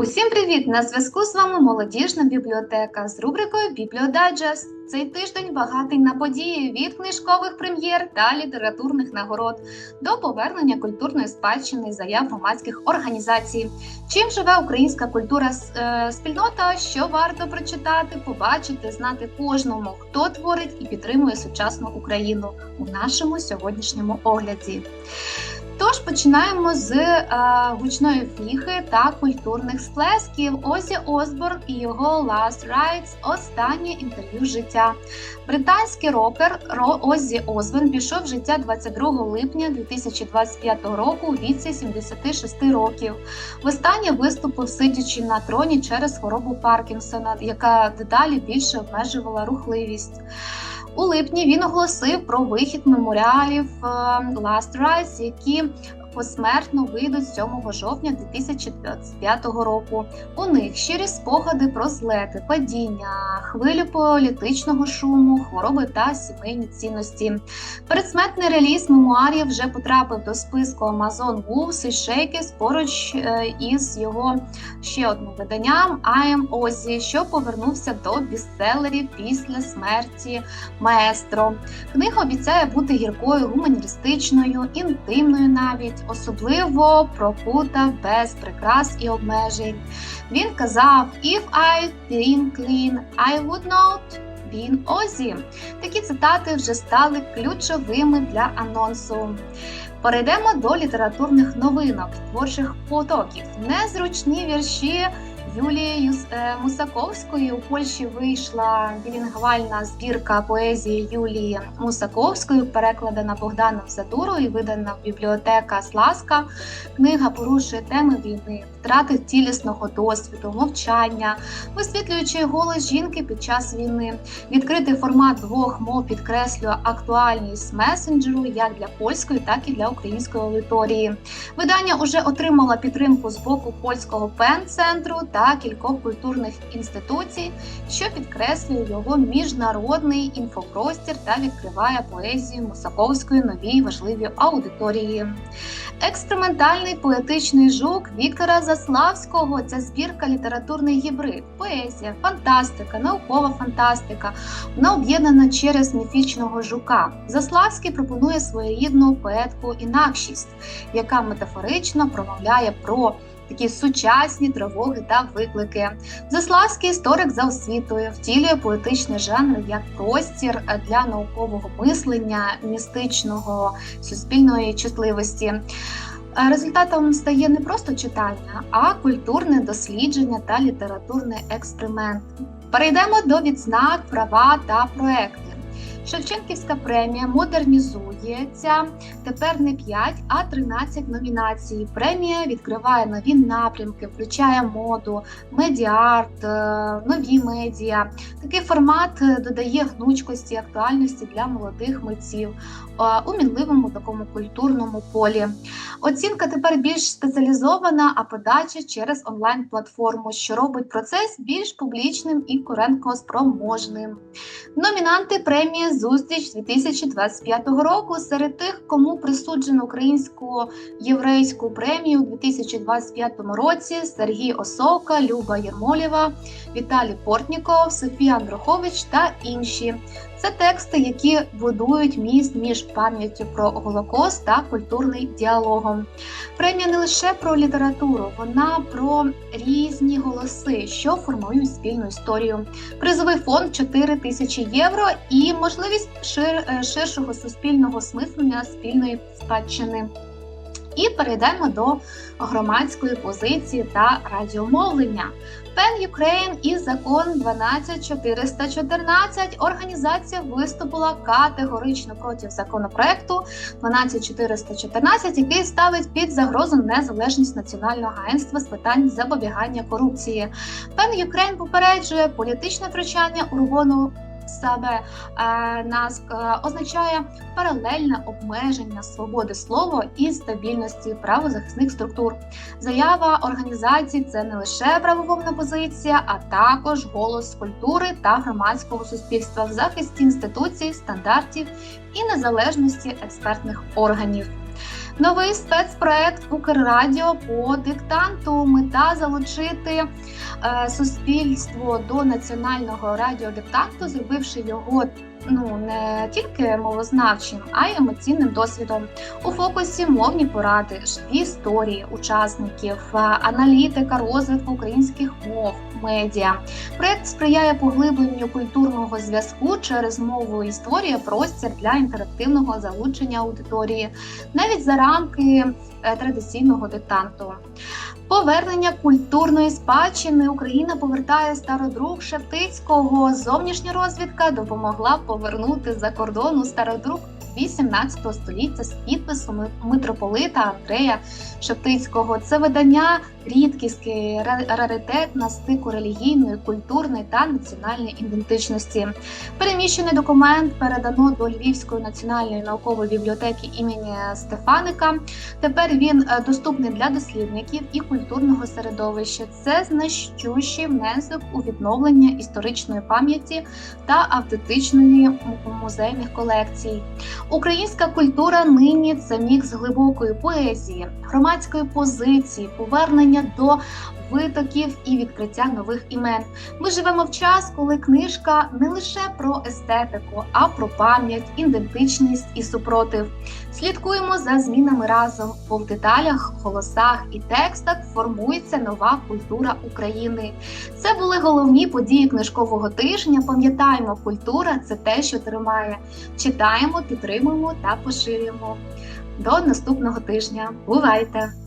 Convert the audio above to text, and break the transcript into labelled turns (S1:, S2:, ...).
S1: Усім привіт! На зв'язку з вами молодіжна бібліотека з рубрикою Бібліодайджест. Цей тиждень багатий на події від книжкових прем'єр та літературних нагород до повернення культурної спадщини і заяв громадських організацій. Чим живе українська культура е, спільнота? Що варто прочитати, побачити, знати кожному, хто творить і підтримує сучасну Україну у нашому сьогоднішньому огляді. Тож починаємо з е, гучної фіхи та культурних сплесків. Озі Осборн і його Last Rides – останнє інтерв'ю життя. Британський рокер Ро Озі Осборн пішов в життя 22 липня 2025 року у віці 76 років. Востаннє виступив сидячи на троні через хворобу Паркінсона, яка дедалі більше обмежувала рухливість. У липні він оголосив про вихід меморіалів е, Last Rise, які посмертно вийдуть 7 жовтня 2025 року. У них щирі спогади про злети, падіння, хвилю політичного шуму, хвороби та сімейні цінності. Передсмертний реліз мемуарів вже потрапив до списку Amazon Wolves і Shakes поруч е, із його ще одним виданням I am Ozzy, що повернувся до бістселерів після смерті маестро. Книга обіцяє бути гіркою, гуманістичною, інтимною навіть особливо про Кута без прикрас і обмежень. Він казав: If I been clean, I would not been Ozzy. Такі цитати вже стали ключовими для анонсу. Перейдемо до літературних новинок, творчих потоків. Незручні вірші Юлії Мусаковською у Польщі вийшла білінгвальна збірка поезії Юлії Мусаковської, перекладена Богданом Задурою, видана в бібліотека Сласка. Книга порушує теми війни, втрати цілісного досвіду, мовчання, висвітлюючи голос жінки під час війни. Відкритий формат двох мов підкреслює актуальність месенджеру як для польської, так і для української аудиторії. Видання вже отримало підтримку з боку польського пен-центру та кількох культурних інституцій, що підкреслює його міжнародний інфопростір та відкриває поезію Мусаковської новій важливій аудиторії. Експериментальний поетичний жук Віктора Заславського це збірка літературний гібрид, поезія, фантастика, наукова фантастика. Вона об'єднана через міфічного жука. Заславський пропонує своєрідну поетку інакшість, яка метафорично промовляє про такі сучасні тривоги та виклики. Заславський історик за освітою втілює поетичний жанр як простір для наукового мислення, містичного суспільної чутливості. Результатом стає не просто читання, а культурне дослідження та літературний експеримент. Перейдемо до відзнак, права та проекти. Шевченківська премія модернізується тепер не 5, а 13 номінацій. Премія відкриває нові напрямки, включає моду, медіарт, е, нові медіа. Такий формат е, додає гнучкості, актуальності для молодих митців е, у мінливому такому культурному полі. Оцінка тепер більш спеціалізована, а подача через онлайн-платформу, що робить процес більш публічним і коренкоспроможним. Номінанти премії Зустріч 2025 року серед тих, кому присуджено українську єврейську премію у 2025 році Сергій Осока, Люба Єрмолєва, Віталій Портніков, Софія Андрухович та інші. Це тексти, які будують міст між пам'яттю про Голокост та культурний діалогом. Премія не лише про літературу, вона про різні голоси, що формують спільну історію. Призовий фонд 4 тисячі євро і можливість шир, е, ширшого суспільного смислення спільної спадщини. І перейдемо до громадської позиції та радіомовлення. Пен Юкрейн і закон 12414 організація виступила категорично проти законопроекту 12414, який ставить під загрозу незалежність Національного агентства з питань запобігання корупції. Пен Юкрейн попереджує політичне втручання у себе е, нас е, означає паралельне обмеження свободи слова і стабільності правозахисних структур. Заява організації це не лише правововна позиція, а також голос культури та громадського суспільства в захисті інституцій, стандартів і незалежності експертних органів. Новий спецпроект Укррадіо по диктанту. Мета залучити е, суспільство до національного радіодиктанту, зробивши його ну не тільки мовознавчим, а й емоційним досвідом. У фокусі мовні поради, живі історії учасників, е, аналітика розвитку українських мов, медіа. Проект сприяє поглибленню культурного зв'язку через мову історія, простір для інтерактивного залучення аудиторії, навіть за рамки традиційного диктанту. Повернення культурної спадщини Україна повертає стародрук Шептицького. Зовнішня розвідка допомогла повернути за кордону стародрук 18 століття з підписом митрополита Андрея Шептицького. Це видання рідкісний ра- раритет на стику релігійної, культурної та національної ідентичності. Переміщений документ передано до Львівської національної наукової бібліотеки імені Стефаника. Тепер він е, доступний для дослідників і культурного середовища. Це значущий внесок у відновлення історичної пам'яті та автентичної музейних колекцій. Українська культура нині це мікс глибокої поезії, громадської позиції, повернення до витоків і відкриття нових імен. Ми живемо в час, коли книжка не лише про естетику, а про пам'ять, ідентичність і супротив. Слідкуємо за змінами разом, бо в деталях, голосах і текстах формується нова культура України. Це були головні події книжкового тижня. Пам'ятаємо, культура це те, що тримає. Читаємо, підтримуємо та поширюємо. До наступного тижня. Бувайте!